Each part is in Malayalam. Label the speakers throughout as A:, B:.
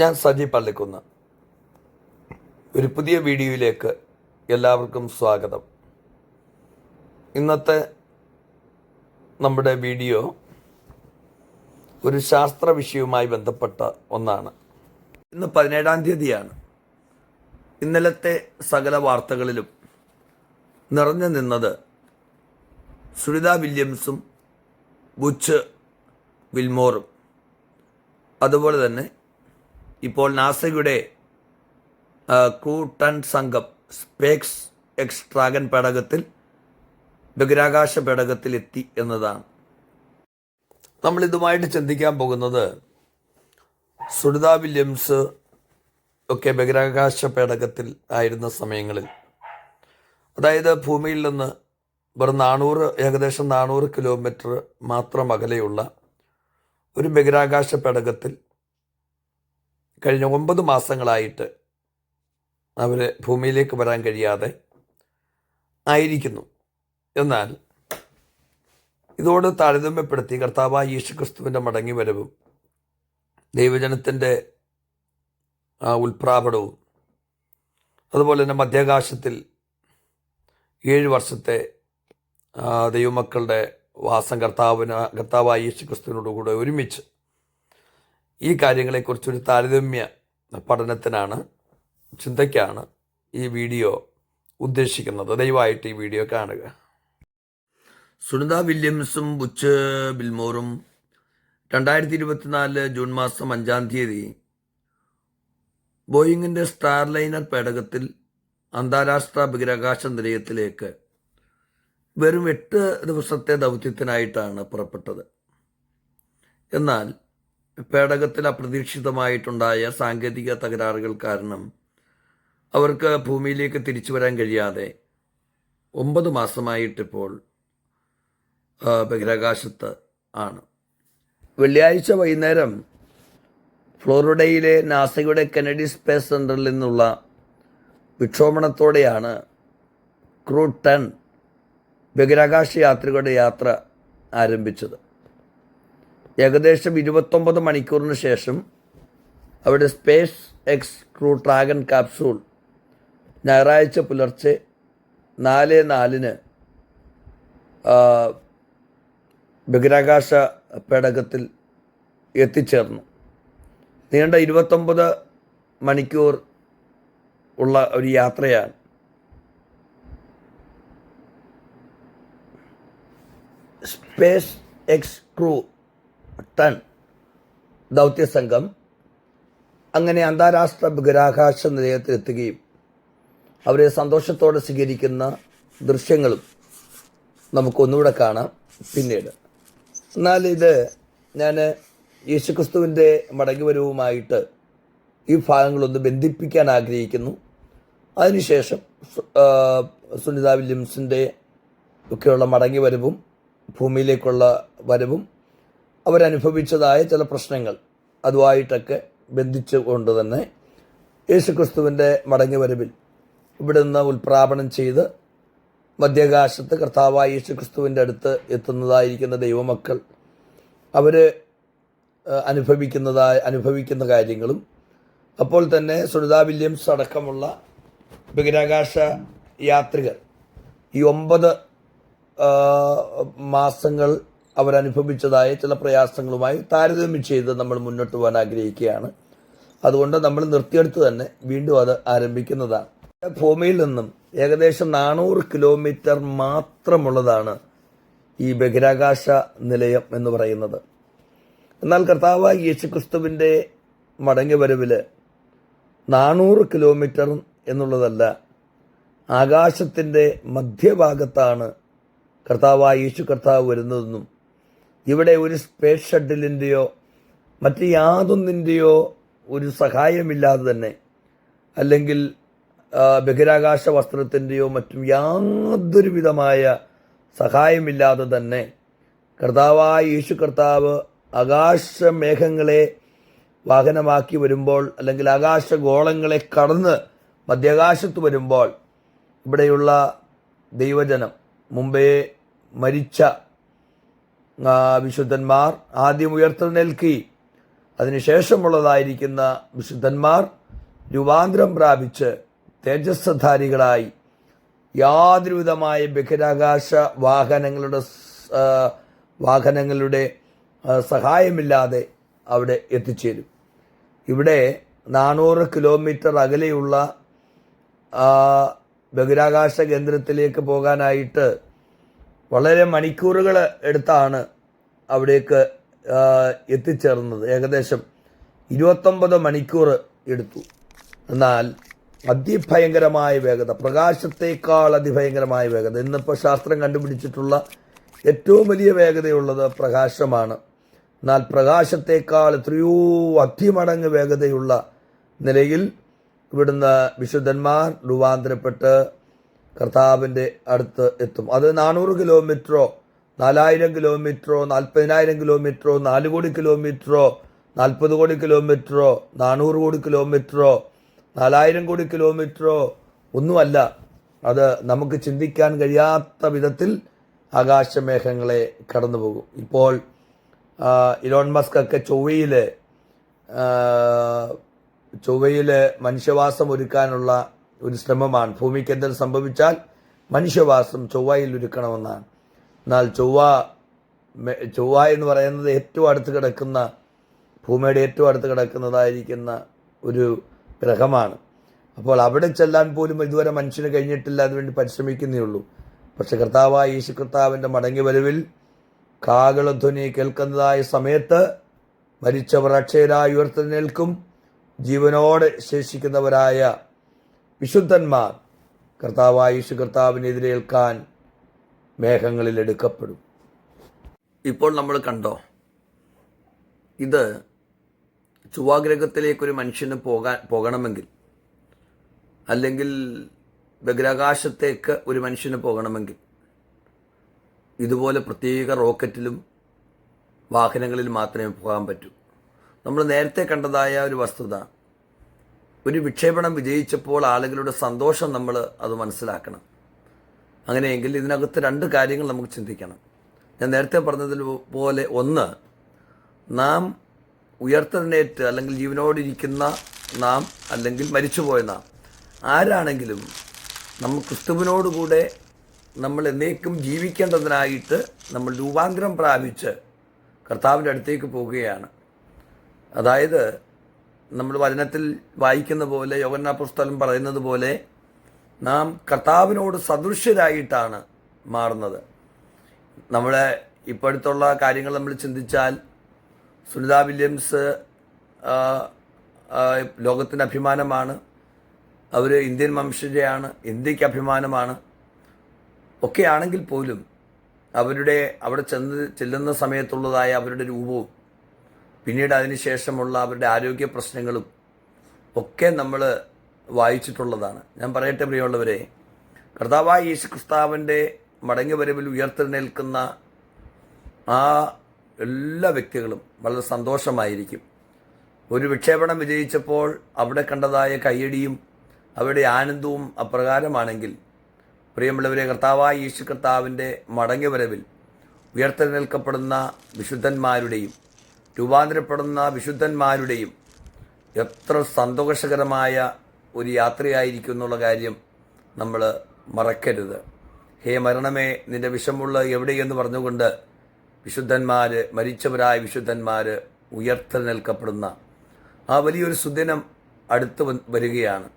A: ഞാൻ സജി പള്ളിക്കുന്ന്. ഒരു പുതിയ വീഡിയോയിലേക്ക് എല്ലാവർക്കും സ്വാഗതം. ഇന്നത്തെ നമ്മുടെ വീഡിയോ ഒരു ശാസ്ത്ര വിഷയവുമായി ബന്ധപ്പെട്ട ഒന്നാണ്. ഇന്ന് പതിനേഴാം തീയതിയാണ്. ഇന്നലത്തെ സകല വാർത്തകളിലും നിറഞ്ഞു നിന്നത് സുനിത വില്യംസും ബുച്ച് വിൽമോറും. അതുപോലെ തന്നെ ഇപ്പോൾ നാസയുടെ ക്രൂട്ടൺ ക്രൂ ടൺ സംഘം സ്പേക്സ് എക്സ് ഡ്രാഗൺ പേടകത്തിൽ ബഹിരാകാശ പേടകത്തിൽ എത്തി എന്നതാണ്. നമ്മൾ ഇതുമായിട്ട് ചിന്തിക്കാൻ പോകുന്നത് സുനിത വില്യംസ് ഒക്കെ ബഹിരാകാശ പേടകത്തിൽ ആയിരുന്ന സമയങ്ങളിൽ. അതായത് ഭൂമിയിൽ നിന്ന് വെറും നാനൂറ് ഏകദേശം നാനൂറ് കിലോമീറ്റർ മാത്രം അകലെയുള്ള ഒരു ബഹിരാകാശ പേടകത്തിൽ കഴിഞ്ഞ ഒമ്പത് മാസങ്ങളായിട്ട് അവർ ഭൂമിയിലേക്ക് വരാൻ കഴിയാതെ ആയിരിക്കുന്നു. എന്നാൽ ഇതോട് താരതമ്യപ്പെടുത്തി കർത്താവായ യേശുക്രിസ്തുവിന്റെ മടങ്ങിവരവും ദൈവജനത്തിന്റെ ഉൽപ്രാപണവും അതുപോലെ തന്നെ മധ്യാകാശത്തിൽ ഏഴ് വർഷത്തെ ദൈവമക്കളുടെ വാസം കർത്താവിന് കർത്താവായ യേശുക്രിസ്തുവിനോടുകൂടെ ഒരുമിച്ച് ഈ കാര്യങ്ങളെക്കുറിച്ചൊരു താരതമ്യ പഠനത്തിനാണ് ചിന്തയ്ക്കാണ് ഈ വീഡിയോ ഉദ്ദേശിക്കുന്നത്. ദയവായിട്ട് ഈ വീഡിയോ കാണുക. സുനിത വില്യംസും ബുച്ച് ബിൽമോറും രണ്ടായിരത്തി ഇരുപത്തിനാല് ജൂൺ മാസം അഞ്ചാം തീയതി ബോയിങ്ങിന്റെ സ്റ്റാർലൈനർ പേടകത്തിൽ അന്താരാഷ്ട്ര ബഹിരാകാശ നിലയത്തിലേക്ക് വെറും എട്ട് ദിവസത്തെ ദൗത്യത്തിനായിട്ടാണ് പുറപ്പെട്ടത്. എന്നാൽ പേടകത്തിൽ അപ്രതീക്ഷിതമായിട്ടുണ്ടായ സാങ്കേതിക തകരാറുകൾ കാരണം അവർക്ക് ഭൂമിയിലേക്ക് തിരിച്ചു വരാൻ കഴിയാതെ ഒമ്പത് മാസമായിട്ടിപ്പോൾ ബഹിരാകാശത്ത് ആണ്. വെള്ളിയാഴ്ച വൈകുന്നേരം ഫ്ലോറിഡയിലെ നാസയുടെ കെനഡി സ്പേസ് സെന്ററിൽ നിന്നുള്ള വിക്ഷോഭണത്തോടെയാണ് ക്രൂ ടെൻ ബഹിരാകാശ യാത്രികരുടെ യാത്ര ആരംഭിച്ചത്. ഏകദേശം ഇരുപത്തൊമ്പത് മണിക്കൂറിന് ശേഷം അവിടെ space X crew dragon capsule ഞായറാഴ്ച പുലർച്ചെ നാല് നാലിന് ബഹിരാകാശ പേടകത്തിൽ എത്തിച്ചേർന്നു. നീണ്ട ഇരുപത്തൊമ്പത് മണിക്കൂർ ഉള്ള ഒരു യാത്രയാണ്. സ്പേസ് എക്സ് ക്രൂ ടൺ ദൗത്യസംഘം അങ്ങനെ അന്താരാഷ്ട്ര ബഹിരാകാശ നിലയത്തിൽ എത്തുകയും അവരെ സന്തോഷത്തോടെ സ്വീകരിക്കുന്ന ദൃശ്യങ്ങളും നമുക്കൊന്നുകൂടെ കാണാം പിന്നീട്. എന്നാൽ ഇത് ഞാൻ യേശുക്രിസ്തുവിന്റെ മടങ്ങിവരവുമായിട്ട് ഈ ഭാഗങ്ങളൊന്ന് ബന്ധിപ്പിക്കാൻ ആഗ്രഹിക്കുന്നു. അതിനുശേഷം സുനിത വില്യംസിന്റെ ഒക്കെയുള്ള മടങ്ങിവരവും ഭൂമിയിലേക്കുള്ള വരവും അവരനുഭവിച്ചതായ ചില പ്രശ്നങ്ങൾ അതുമായിട്ടൊക്കെ ബന്ധിച്ചുകൊണ്ട് തന്നെ യേശുക്രിസ്തുവിന്റെ മടങ്ങിവരവിൽ ഇവിടെ നിന്ന് ഉൽപ്രാപണം ചെയ്ത് മധ്യകാശത്ത് കർത്താവായ യേശുക്രിസ്തുവിന്റെ അടുത്ത് എത്തുന്നതായിരിക്കുന്ന ദൈവമക്കൾ അവർ അനുഭവിക്കുന്നതായ അനുഭവിക്കുന്ന കാര്യങ്ങളും അപ്പോൾ തന്നെ സുനിത വില്യംസ് അടക്കമുള്ള ബഹിരാകാശ യാത്രികർ ഈ ഒമ്പത് മാസങ്ങൾ അവരനുഭവിച്ചതായ ചില പ്രയാസങ്ങളുമായി താരതമ്യം ചെയ്ത് നമ്മൾ മുന്നോട്ട് പോകാൻ ആഗ്രഹിക്കുകയാണ്. അതുകൊണ്ട് നമ്മൾ നിർത്തിയെടുത്ത് തന്നെ വീണ്ടും അത് ആരംഭിക്കുന്നതാണ്. ഭൂമിയിൽ നിന്നും ഏകദേശം നാനൂറ് കിലോമീറ്റർ മാത്രമുള്ളതാണ് ഈ ബഹിരാകാശ നിലയം എന്ന് പറയുന്നത്. എന്നാൽ കർത്താവായ യേശുക്രിസ്തുവിന്റെ മടങ്ങിവരവിൽ നാനൂറ് കിലോമീറ്റർ എന്നുള്ളതല്ല ആകാശത്തിന്റെ മധ്യഭാഗത്താണ് കർത്താവായ യേശു കർത്താവ് വരുന്നതെന്നും ഇവിടെ ഒരു സ്പേസ് ഷട്ടിലിന്റെയോ മറ്റ് യാതൊന്നിന്റെയോ ഒരു സഹായമില്ലാതെ തന്നെ അല്ലെങ്കിൽ ബഹിരാകാശ വസ്ത്രത്തിന്റെയോ മറ്റും യാതൊരു വിധമായ സഹായമില്ലാതെ തന്നെ കർത്താവായ യേശു കർത്താവ് ആകാശമേഘങ്ങളെ വാഹനമാക്കി വരുമ്പോൾ അല്ലെങ്കിൽ ആകാശഗോളങ്ങളെ കടന്ന് മധ്യാകാശത്ത് വരുമ്പോൾ ഇവിടെയുള്ള ദൈവജനം മുമ്പേ മരിച്ച വിശുദ്ധന്മാർ ആദ്യം ഉയർത്തെഴുന്നേൽക്കി. അതിനുശേഷമുള്ളതായിരിക്കുന്ന വിശുദ്ധന്മാർ രൂപാന്തരം പ്രാപിച്ച് തേജസ്സധാരികളായി യാതൊരുവിധമായ ബഹിരാകാശ വാഹനങ്ങളുടെ വാഹനങ്ങളുടെ സഹായമില്ലാതെ അവിടെ എത്തിച്ചേരും. ഇവിടെ നാനൂറ് കിലോമീറ്റർ അകലെയുള്ള ബഹിരാകാശ കേന്ദ്രത്തിലേക്ക് പോകാനായിട്ട് വളരെ മണിക്കൂറുകൾ എടുത്താണ് അവിടേക്ക് എത്തിച്ചേർന്നത്. ഏകദേശം ഇരുപത്തൊമ്പത് മണിക്കൂർ എടുത്തു. എന്നാൽ അതിഭയങ്കരമായ വേഗത പ്രകാശത്തേക്കാൾ അതിഭയങ്കരമായ വേഗത. ഇന്നിപ്പോൾ ശാസ്ത്രം കണ്ടുപിടിച്ചിട്ടുള്ള ഏറ്റവും വലിയ വേഗതയുള്ളത് പ്രകാശമാണ്. എന്നാൽ പ്രകാശത്തേക്കാൾ എത്രയോ അതിമടങ്ങ് വേഗതയുള്ള നിലയിൽ ഇവിടുന്ന് വിശുദ്ധന്മാർ രൂപാന്തരപ്പെട്ട് കർത്താവിന്റെ അടുത്ത് എത്തും. അത് നാനൂറ് കിലോമീറ്ററോ നാലായിരം കിലോമീറ്ററോ നാൽപ്പതിനായിരം കിലോമീറ്ററോ നാല് കോടി കിലോമീറ്ററോ നാൽപ്പത് കോടി കിലോമീറ്ററോ നാനൂറ് കോടി കിലോമീറ്ററോ നാലായിരം കോടി കിലോമീറ്ററോ ഒന്നുമല്ല. അത് നമുക്ക് ചിന്തിക്കാൻ കഴിയാത്ത വിധത്തിൽ ആകാശമേഘങ്ങളെ കടന്നു പോകും ഇപ്പോൾ ഇലോൺ മസ്ക് ഒക്കെ ചൊവ്വയിൽ ചൊവ്വയിൽ മനുഷ്യവാസം ഒരുക്കാനുള്ള ഒരു ശ്രമമാണ്. ഭൂമിക്ക് എന്തെങ്കിലും സംഭവിച്ചാൽ മനുഷ്യവാസം ചൊവ്വയിൽ ഒരുക്കണമെന്നാണ്. എന്നാൽ ചൊവ്വ ചൊവ്വ എന്ന് പറയുന്നത് ഏറ്റവും അടുത്ത് കിടക്കുന്ന ഭൂമിയുടെ ഏറ്റവും അടുത്ത് കിടക്കുന്നതായിരിക്കുന്ന ഒരു ഗ്രഹമാണ്. അപ്പോൾ അവിടെ ചെല്ലാൻ പോലും ഇതുവരെ മനുഷ്യന് കഴിഞ്ഞിട്ടില്ല അതിനുവേണ്ടി പരിശ്രമിക്കുന്നേ ഉള്ളൂ. പക്ഷെ കർത്താവായ യേശു കർത്താവിന്റെ മടങ്ങി വരവിൽ കാകളധ്വനി കേൾക്കുന്നതായ സമയത്ത് മരിച്ചവർ അക്ഷയരായി ഉയർത്തെഴുന്നേൽക്കും ജീവനോടെ ശേഷിക്കുന്നവരായ വിശുദ്ധന്മാർ കർത്താവായ യേശു കർത്താവിനെതിരേൽക്കാൻ മേഘങ്ങളിൽ എടുക്കപ്പെടും. ഇപ്പോൾ നമ്മൾ കണ്ടോ ഇത് ചുവാഗ്രഹത്തിലേക്കൊരു മനുഷ്യന് പോകാൻ പോകണമെങ്കിൽ അല്ലെങ്കിൽ ബഹിരാകാശത്തേക്ക് ഒരു മനുഷ്യന് പോകണമെങ്കിൽ ഇതുപോലെ പ്രത്യേക റോക്കറ്റിലും വാഹനങ്ങളിൽ മാത്രമേ പോകാൻ പറ്റൂ. നമ്മൾ നേരത്തെ കണ്ടതായ ഒരു വസ്തുത ഒരു വിക്ഷേപണം വിജയിച്ചപ്പോൾ ആളുകളുടെ സന്തോഷം നമ്മൾ അത് മനസ്സിലാക്കണം. അങ്ങനെയെങ്കിൽ ഇതിനകത്ത് രണ്ട് കാര്യങ്ങൾ നമുക്ക് ചിന്തിക്കണം. ഞാൻ നേരത്തെ പറഞ്ഞതിൽ പോലെ ഒന്ന് നാം ഉയർത്തെഴുന്നേറ്റ് അല്ലെങ്കിൽ ജീവനോടിരിക്കുന്ന നാം അല്ലെങ്കിൽ മരിച്ചുപോയ നാം ആരാണെങ്കിലും നമ്മൾ ക്രിസ്തുവിനോടുകൂടെ നമ്മൾ എന്നേക്കും ജീവിക്കേണ്ടതിനായിട്ട് നമ്മൾ രൂപാന്തരം പ്രാപിച്ച് കർത്താവിന്റെ അടുത്തേക്ക് പോവുകയാണ് അതായത് നമ്മൾ വചനത്തിൽ വായിക്കുന്ന പോലെ യോഗന്നാ പുസ്തകം പറയുന്നത് പോലെ നാം കർത്താവിനോട് സദൃശ്യരായിട്ടാണ് മാറുന്നത്. നമ്മളെ ഇപ്പോഴത്തുള്ള കാര്യങ്ങൾ നമ്മൾ ചിന്തിച്ചാൽ സുനിത വില്യംസ് ലോകത്തിന് അഭിമാനമാണ്. അവർ ഇന്ത്യൻ വംശജയാണ് ഇന്ത്യയ്ക്ക് അഭിമാനമാണ്. ഒക്കെ ആണെങ്കിൽ പോലും അവരുടെ അവിടെ ചെന്ന് ചെല്ലുന്ന സമയത്തുള്ളതായ അവരുടെ രൂപവും പിന്നീട് അതിനുശേഷമുള്ള അവരുടെ ആരോഗ്യ പ്രശ്നങ്ങളും ഒക്കെ നമ്മൾ വായിച്ചിട്ടുള്ളതാണ്. ഞാൻ പറയട്ടെ പ്രിയമുള്ളവരെ കർത്താവായ യേശു ക്രിസ്താവിന്റെ മടങ്ങി വരവിൽ ഉയർത്തെഴുന്നേൽക്കുന്ന ആ എല്ലാ വ്യക്തികളും വളരെ സന്തോഷമായിരിക്കും. ഒരു വിക്ഷേപണം വിജയിച്ചപ്പോൾ അവിടെ കണ്ടതായ കയ്യടിയും അവരുടെ ആനന്ദവും അപ്രകാരമാണെങ്കിൽ പ്രിയമുള്ളവരെ കർത്താവായ യേശു കർത്താവിന്റെ മടങ്ങി വരവിൽ ഉയർത്തെഴുന്നേൽക്കപ്പെടുന്ന വിശുദ്ധന്മാരുടെയും രൂപാന്തരപ്പെടുന്ന വിശുദ്ധന്മാരുടെയും എത്ര സന്തോഷകരമായ ഒരു യാത്രയായിരിക്കും എന്നുള്ള കാര്യം നമ്മൾ മറക്കരുത്. ഹേ മരണമേ നിന്റെ വിഷമുള്ള എവിടെയെന്ന് പറഞ്ഞുകൊണ്ട് വിശുദ്ധന്മാർ മരിച്ചവരായ വിശുദ്ധന്മാർ ഉയർത്തെഴുന്നേൽക്കപ്പെടുന്ന ആ വലിയൊരു സുദിനം അടുത്ത് വരികയാണ്.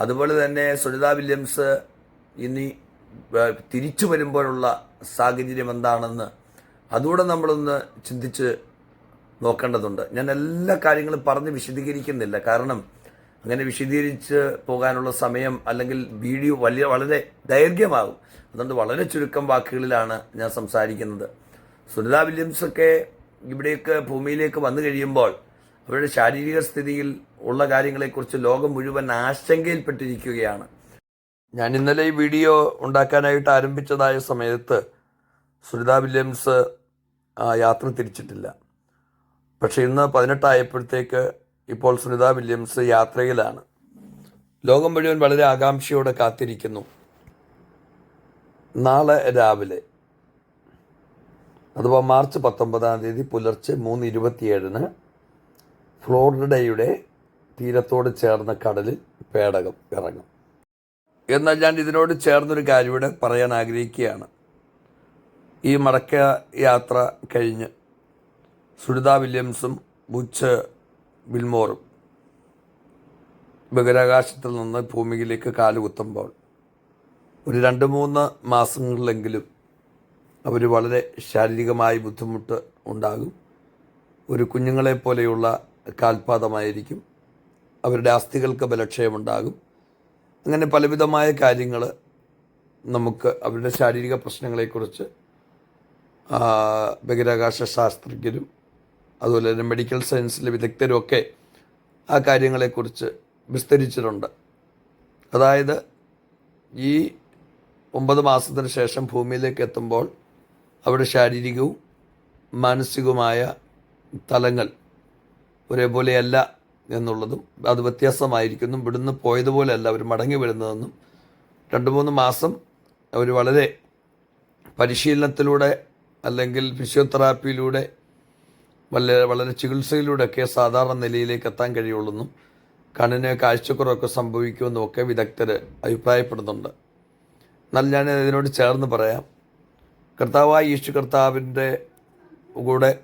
A: അതുപോലെ തന്നെ സുനിത വില്യംസ് ഇനി തിരിച്ചു വരുമ്പോഴുള്ള സാഹചര്യം എന്താണെന്ന് അതുകൂടെ നമ്മളൊന്ന് ചിന്തിച്ച് നോക്കേണ്ടതുണ്ട്. ഞാൻ എല്ലാ കാര്യങ്ങളും പറഞ്ഞ് വിശദീകരിക്കുന്നില്ല. കാരണം അങ്ങനെ വിശദീകരിച്ച് പോകാനുള്ള സമയം അല്ലെങ്കിൽ വീഡിയോ വലിയ വളരെ ദൈർഘ്യമാകും. അതുകൊണ്ട് വളരെ ചുരുക്കം വാക്കുകളിലാണ് ഞാൻ സംസാരിക്കുന്നത്. സുനിത വില്യംസൊക്കെ ഇവിടേക്ക് ഭൂമിയിലേക്ക് വന്നു കഴിയുമ്പോൾ അവരുടെ ശാരീരിക സ്ഥിതിയിൽ ഉള്ള കാര്യങ്ങളെക്കുറിച്ച് ലോകം മുഴുവൻ ആശങ്കയിൽപ്പെട്ടിരിക്കുകയാണ്. ഞാൻ ഇന്നലെ ഈ വീഡിയോ ഉണ്ടാക്കാനായിട്ട് ആരംഭിച്ചതായ സമയത്ത് സുനിത വില്യംസ് യാത്ര തിരിച്ചിട്ടില്ല. പക്ഷെ ഇന്ന് പതിനെട്ടായപ്പോഴത്തേക്ക് ഇപ്പോൾ സുനിത വില്യംസ് യാത്രയിലാണ്. ലോകം മുഴുവൻ വളരെ ആകാംക്ഷയോടെ കാത്തിരിക്കുന്നു. നാളെ രാവിലെ അഥവാ മാർച്ച് പത്തൊമ്പതാം തീയതി പുലർച്ചെ മൂന്ന് ഇരുപത്തിയേഴിന് ഫ്ലോറിഡയുടെ തീരത്തോട് ചേർന്ന കടലിൽ പേടകം ഇറങ്ങും. എന്നാൽ ഞാൻ ഇതിനോട് ചേർന്നൊരു കാര്യം ഇവിടെ പറയാൻ ആഗ്രഹിക്കുകയാണ്. ഈ മടക്ക യാത്ര കഴിഞ്ഞ് സുനിത വില്യംസും ബുച്ച് ബിൽമോറും ബഹിരാകാശത്തിൽ നിന്ന് ഭൂമിയിലേക്ക് കാലുകുത്തുമ്പോൾ ഒരു രണ്ട് മൂന്ന് മാസങ്ങളിലെങ്കിലും അവർ വളരെ ശാരീരികമായി ബുദ്ധിമുട്ട് ഉണ്ടാകും. ഒരു കുഞ്ഞുങ്ങളെ പോലെയുള്ള കാൽപാദമായിരിക്കും. അവരുടെ അസ്ഥികൾക്ക് ബലക്ഷയമുണ്ടാകും. അങ്ങനെ പലവിധമായ കാര്യങ്ങൾ നമുക്ക് അവരുടെ ശാരീരിക പ്രശ്നങ്ങളെക്കുറിച്ച് ബഹിരാകാശ ശാസ്ത്രജ്ഞരും അതുപോലെ തന്നെ മെഡിക്കൽ സയൻസിലെ വിദഗ്ധരും ഒക്കെ ആ കാര്യങ്ങളെക്കുറിച്ച് വിസ്തരിച്ചിട്ടുണ്ട്. അതായത് ഈ ഒമ്പത് മാസത്തിന് ശേഷം ഭൂമിയിലേക്ക് എത്തുമ്പോൾ അവിടെ ശാരീരികവും മാനസികവുമായ തലങ്ങൾ ഒരേപോലെയല്ല എന്നുള്ളതും അത് വ്യത്യാസമായിരിക്കുന്നു. ഇവിടുന്ന് പോയതുപോലെയല്ല അവർ മടങ്ങി വരുന്നതെന്നും രണ്ട് മൂന്ന് മാസം അവർ വളരെ പരിശീലനത്തിലൂടെ അല്ലെങ്കിൽ ഫിസിയോതെറാപ്പിയിലൂടെ വളരെ വളരെ ചികിത്സയിലൂടെയൊക്കെ സാധാരണ നിലയിലേക്ക് എത്താൻ കഴിയുള്ളൂന്നും കണ്ണിന് കാഴ്ചക്കുറവൊക്കെ സംഭവിക്കുമെന്നും ഒക്കെ വിദഗ്ധർ അഭിപ്രായപ്പെടുന്നുണ്ട്. എന്നാൽ ഞാൻ ഇതിനോട് ചേർന്ന് പറയാം. കർത്താവായ യേശു കർത്താവിന്റെ കൂടെ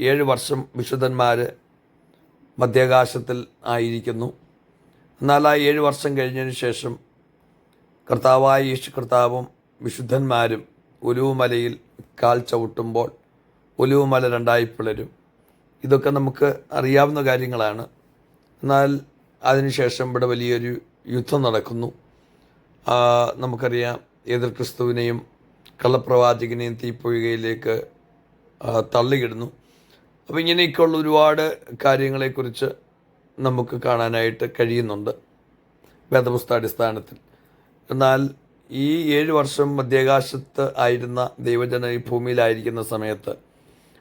A: ഏഴ് വർഷം വിശുദ്ധന്മാർ മധ്യാകാശത്തിൽ ആയിരിക്കുന്നു. എന്നാൽ ആ ഏഴ് വർഷം കഴിഞ്ഞതിന് ശേഷം കർത്താവായ യേശു കർത്താവും വിശുദ്ധന്മാരും ഉലുവുമലയിൽ കാൽ ചവിട്ടുമ്പോൾ ഉലുവുമല രണ്ടായി പിളരും. ഇതൊക്കെ നമുക്ക് അറിയാവുന്ന കാര്യങ്ങളാണ്. എന്നാൽ അതിനുശേഷം ഇവിടെ വലിയൊരു യുദ്ധം നടക്കുന്നു. നമുക്കറിയാം എതിർ ക്രിസ്തുവിനെയും കള്ളപ്രവാചകനെയും തീപ്പൊയ്കയിലേക്ക് ആ, തള്ളിയിടുന്നു. അപ്പോൾ ഇങ്ങനെയൊക്കെയുള്ള ഒരുപാട് കാര്യങ്ങളെക്കുറിച്ച് നമുക്ക് കാണാനായിട്ട് കഴിയുന്നുണ്ട് വേദപുസ്താടിസ്ഥാനത്തിൽ എന്നാൽ ഈ ഏഴ് വർഷം മധ്യാകാശത്ത് ആയിരുന്ന ദൈവജന ഈ ഭൂമിയിലായിരിക്കുന്ന സമയത്ത്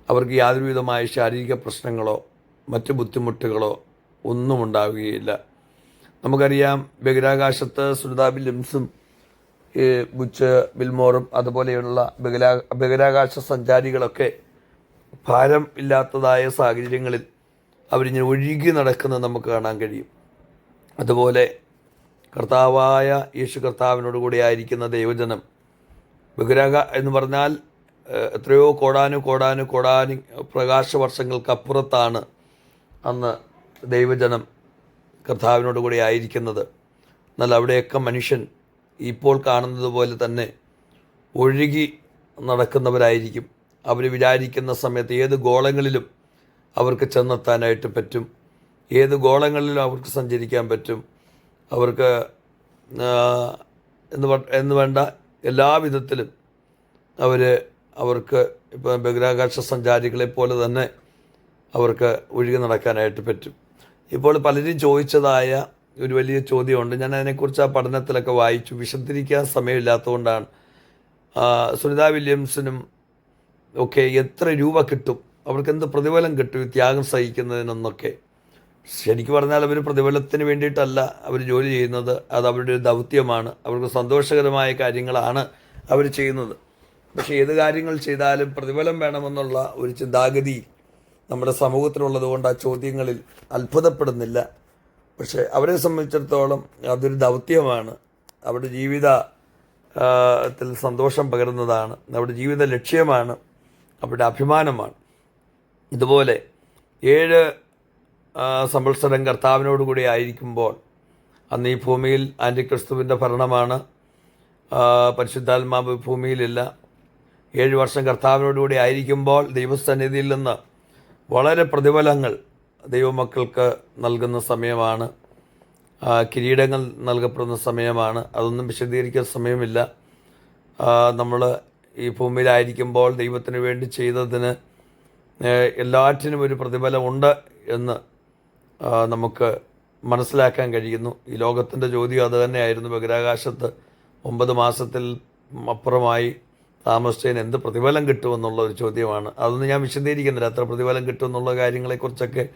A: അവർക്ക് യാതൊരുവിധമായ ശാരീരിക പ്രശ്നങ്ങളോ മറ്റ് ബുദ്ധിമുട്ടുകളോ ഒന്നും ഉണ്ടാവുകയില്ല. നമുക്കറിയാം ബഹിരാകാശത്ത് സുനിതാ വില്യംസും ബുച്ച് ബിൽമോറും അതുപോലെയുള്ള ബഹിരാ ബഹിരാകാശ സഞ്ചാരികളൊക്കെ ഭാരം ഇല്ലാത്തതായ സാഹചര്യങ്ങളിൽ അവരിങ്ങനെ ഒഴുകി നടക്കുന്നത് നമുക്ക് കാണാൻ കഴിയും. അതുപോലെ കർത്താവായ യേശു കർത്താവിനോടുകൂടി ആയിരിക്കുന്ന ദൈവജനം ബഹിരാക എന്ന് പറഞ്ഞാൽ എത്രയോ കോടാനു കോടാനു കോടാനു പ്രകാശവർഷങ്ങൾക്കപ്പുറത്താണ് അന്ന് ദൈവജനം കർത്താവിനോട് കൂടി ആയിരിക്കുന്നത്. എന്നാൽ അവിടെയൊക്കെ മനുഷ്യൻ ഇപ്പോൾ കാണുന്നത് പോലെ തന്നെ ഒഴുകി നടക്കുന്നവരായിരിക്കും. അവർ വിചാരിക്കുന്ന സമയത്ത് ഏത് ഗോളങ്ങളിലും അവർക്ക് ചെന്നെത്താനായിട്ട് പറ്റും. ഏത് ഗോളങ്ങളിലും അവർക്ക് സഞ്ചരിക്കാൻ പറ്റും. അവർക്ക് എന്ന് എന്ന് വേണ്ട എല്ലാ വിധത്തിലും അവർ അവർക്ക് ഇപ്പം ബഹിരാകാശ സഞ്ചാരികളെ പോലെ തന്നെ അവർക്ക് ഒഴുകി നടക്കാനായിട്ട് പറ്റും. ഇപ്പോൾ പലരും ചോദിച്ചതായ ഒരു വലിയ ചോദ്യമുണ്ട്. ഞാൻ അതിനെക്കുറിച്ച് ആ പഠനത്തിലൊക്കെ വായിച്ചു. വിശദീകരിക്കാൻ സമയമില്ലാത്തതുകൊണ്ടാണ്. സുനിതാ വില്യംസിനും ഒക്കെ എത്ര രൂപ കിട്ടും? അവർക്ക് എന്ത് പ്രതിഫലം കിട്ടും ഈ ത്യാഗം സഹിക്കുന്നതിനൊന്നൊക്കെ? ശരിക്കും പറഞ്ഞാൽ അവർ പ്രതിഫലത്തിന് വേണ്ടിയിട്ടല്ല അവർ ജോലി ചെയ്യുന്നത്. അത് അവരുടെ ഒരു ദൗത്യമാണ്. അവർക്ക് സന്തോഷകരമായ കാര്യങ്ങളാണ് അവർ ചെയ്യുന്നത്. പക്ഷേ ഏത് കാര്യങ്ങൾ ചെയ്താലും പ്രതിഫലം വേണമെന്നുള്ള ഒരു ചിന്താഗതി നമ്മുടെ സമൂഹത്തിലുള്ളത് കൊണ്ട് ആ ചോദ്യങ്ങളിൽ അത്ഭുതപ്പെടുന്നില്ല. പക്ഷേ അവരെ സംബന്ധിച്ചിടത്തോളം അതൊരു ദൗത്യമാണ്. അവരുടെ ജീവിത ത്തിൽ സന്തോഷം പകരുന്നതാണ്. അവരുടെ ജീവിത ലക്ഷ്യമാണ്. അവരുടെ അഭിമാനമാണ്. ഇതുപോലെ ഏഴ് സംവത്സരം കർത്താവിനോടുകൂടി ആയിരിക്കുമ്പോൾ അന്ന് ഈ ഭൂമിയിൽ ആന്റിക്രിസ്തുവിന്റെ ഭരണമാണ്. പരിശുദ്ധാത്മാവ് ഭൂമിയിലില്ല. ഏഴ് വർഷം കർത്താവിനോടുകൂടി ആയിരിക്കുമ്പോൾ ദൈവസന്നിധിയിൽ നിന്ന് വളരെ പ്രതിഫലങ്ങൾ ദൈവമക്കൾക്ക് നൽകുന്ന സമയമാണ്. കിരീടങ്ങൾ നൽകപ്പെടുന്ന സമയമാണ്. അതൊന്നും വിശദീകരിക്കാൻ സമയമില്ല. നമ്മൾ ഈ ഭൂമിയിലായിരിക്കുമ്പോൾ ദൈവത്തിന് വേണ്ടി ചെയ്തതിന് എല്ലാറ്റിനും ഒരു പ്രതിഫലമുണ്ട് എന്ന് നമുക്ക് മനസ്സിലാക്കാൻ കഴിയുന്നു. ഈ ലോകത്തിന്റെ ചോദ്യം അത് തന്നെയായിരുന്നു. ബഹിരാകാശത്ത് ഒമ്പത് മാസത്തിൽ അപ്പുറമായി താമസിച്ചതിന് എന്ത് പ്രതിഫലം കിട്ടുമെന്നുള്ള ഒരു ചോദ്യമാണ്. അതൊന്നും ഞാൻ വിശദീകരിക്കുന്നില്ല. അത്ര പ്രതിഫലം കിട്ടുമെന്നുള്ള കാര്യങ്ങളെക്കുറിച്ചൊക്കെ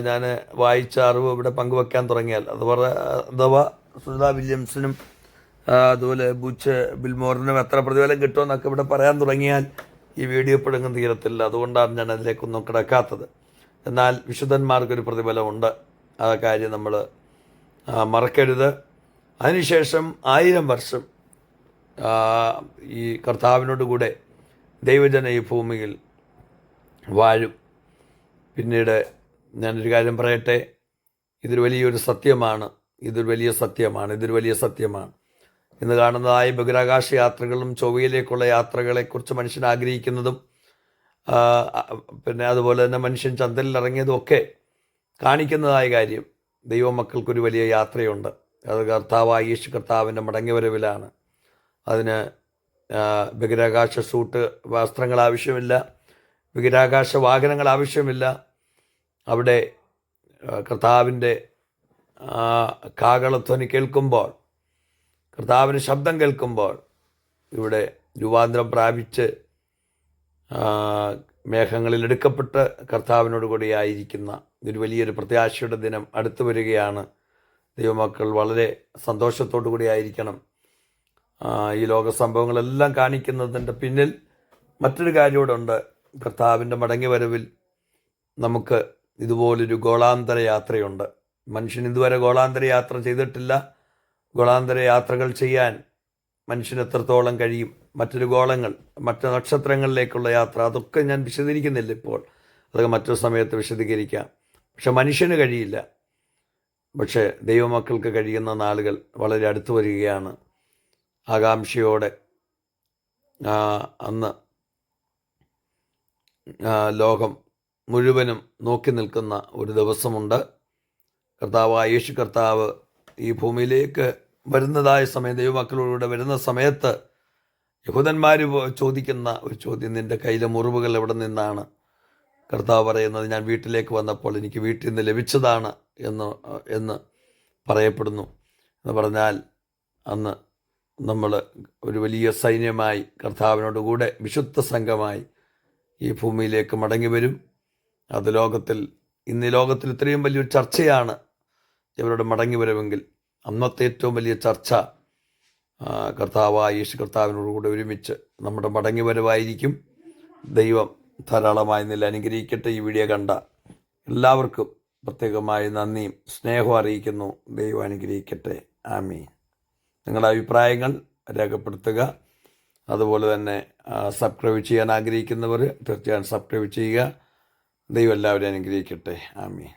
A: ഞാൻ വായിച്ച അറിവ് ഇവിടെ പങ്കുവെക്കാൻ തുടങ്ങിയാൽ. അതുപോലെ അഥവാ സുനിത വില്യംസിനും അതുപോലെ ബുച്ച് ബിൽമോറിനും എത്ര പ്രതിഫലം കിട്ടുമെന്നൊക്കെ ഇവിടെ പറയാൻ തുടങ്ങിയാൽ ഈ വീഡിയോ പിടുങ്ങും തീരത്തില്ല. അതുകൊണ്ടാണ് ഞാൻ അതിലേക്കൊന്നും കിടക്കാത്തത്. എന്നാൽ വിശുദ്ധന്മാർക്കൊരു പ്രതിഫലമുണ്ട്. ആ കാര്യം നമ്മൾ മറക്കരുത്. അതിനുശേഷം ആയിരം വർഷം ഈ കർത്താവിനോട് കൂടെ ദൈവജന ഈ ഭൂമിയിൽ വാഴും. പിന്നീട് ഞാനൊരു കാര്യം പറയട്ടെ. ഇതൊരു വലിയൊരു സത്യമാണ്. ഇതൊരു വലിയ സത്യമാണ്. ഇതൊരു വലിയ സത്യമാണ്. ഇന്ന് കാണുന്നതായ ബഹിരാകാശ യാത്രകളും ചൊവ്വയിലേക്കുള്ള യാത്രകളെക്കുറിച്ച് മനുഷ്യൻ ആഗ്രഹിക്കുന്നതും പിന്നെ അതുപോലെ തന്നെ മനുഷ്യൻ ചന്ദ്രനിൽ ഇറങ്ങിയതും ഒക്കെ കാണിക്കുന്നതായ കാര്യം ദൈവമക്കൾക്കൊരു വലിയ യാത്രയുണ്ട്. അത് കർത്താവായ യേശു കർത്താവിന്റെ മടങ്ങിവരവിലാണ്. അതിന് ബഹിരാകാശ സൂട്ട് വസ്ത്രങ്ങൾ ആവശ്യമില്ല ബഹിരാകാശ വാഹനങ്ങൾ ആവശ്യമില്ല. അവിടെ കർത്താവിന്റെ കാകളധ്വനി കേൾക്കുമ്പോൾ കർത്താവിന് ശബ്ദം കേൾക്കുമ്പോൾ ഇവിടെ രൂപാന്തരം പ്രാപിച്ച് മേഘങ്ങളിൽ എടുക്കപ്പെട്ട് കർത്താവിനോട് കൂടി ആയിരിക്കുന്ന ഒരു വലിയൊരു പ്രത്യാശയുടെ ദിനം അടുത്തു വരികയാണ്. ദൈവമക്കൾ വളരെ സന്തോഷത്തോടു കൂടി ആയിരിക്കണം. ആ, ഈ ലോക സംഭവങ്ങളെല്ലാം കാണിക്കുന്നതിന്റെ പിന്നിൽ മറ്റൊരു കാര്യം കൂടെ ഉണ്ട് കർത്താവിന്റെ മടങ്ങി വരവിൽ നമുക്ക് ഇതുപോലൊരു ഗോളാന്തര യാത്രയുണ്ട്. മനുഷ്യൻ ഇതുവരെ ഗോളാന്തര യാത്ര ചെയ്തിട്ടില്ല. ഗോളാന്തര യാത്രകൾ ചെയ്യാൻ മനുഷ്യന് എത്രത്തോളം കഴിയും? മറ്റൊരു ഗോളങ്ങൾ മറ്റു നക്ഷത്രങ്ങളിലേക്കുള്ള യാത്ര അതൊക്കെ ഞാൻ വിശദീകരിക്കുന്നില്ല ഇപ്പോൾ. അതൊക്കെ മറ്റൊരു സമയത്ത് വിശദീകരിക്കാം. പക്ഷെ മനുഷ്യന് കഴിയില്ല. പക്ഷേ ദൈവമക്കൾക്ക് കഴിയുന്ന നാളുകൾ വളരെ അടുത്തു വരികയാണ്. ആകാംക്ഷയോടെ അന്ന് ലോകം മുഴുവനും നോക്കി നിൽക്കുന്ന ഒരു ദിവസമുണ്ട്. കർത്താവ് യേശു കർത്താവ് ഈ ഭൂമിയിലേക്ക് വരുന്നതായ സമയം ദൈവമക്കളോടുകൂടെ വരുന്ന സമയത്ത് യഹൂദന്മാർ ചോദിക്കുന്ന ഒരു ചോദ്യം നിന്റെ കയ്യിലെ മുറിവുകൾ എവിടെ നിന്നാണ്? കർത്താവ് പറയുന്നത് ഞാൻ വീട്ടിലേക്ക് വന്നപ്പോൾ എനിക്ക് വീട്ടിൽ നിന്ന് ലഭിച്ചതാണ് എന്ന് എന്ന് പറയപ്പെടുന്നു. എന്ന് പറഞ്ഞാൽ അന്ന് നമ്മൾ ഒരു വലിയ സൈന്യമായി കർത്താവിനോട് കൂടെ വിശുദ്ധ സംഘമായി ഈ ഭൂമിയിലേക്ക് മടങ്ങി വരും. അത് ലോകത്തിൽ ഇന്ന് ലോകത്തിൽ ഇത്രയും വലിയൊരു ചർച്ചയാണ് ഇവരുടെ മടങ്ങി വരവെങ്കിൽ അന്നത്തെ ഏറ്റവും വലിയ ചർച്ച കർത്താവായ യേശു കർത്താവിനോടുകൂടെ ഒരുമിച്ച് നമ്മുടെ മടങ്ങി വരവായിരിക്കും. ദൈവം ധാരാളമായി നില അനുഗ്രഹിക്കട്ടെ ഈ വീഡിയോ കണ്ട എല്ലാവർക്കും പ്രത്യേകമായി നന്ദിയും സ്നേഹവും അറിയിക്കുന്നു. ദൈവം അനുഗ്രഹിക്കട്ടെ. ആമീൻ. നിങ്ങളുടെ അഭിപ്രായങ്ങൾ രേഖപ്പെടുത്തുക. അതുപോലെ തന്നെ സബ്സ്ക്രൈബ് ചെയ്യാൻ ആഗ്രഹിക്കുന്നവർ തീർച്ചയായും സബ്സ്ക്രൈബ് ചെയ്യുക. ദൈവം എല്ലാവരെയും അനുഗ്രഹിക്കട്ടെ. ആമീൻ.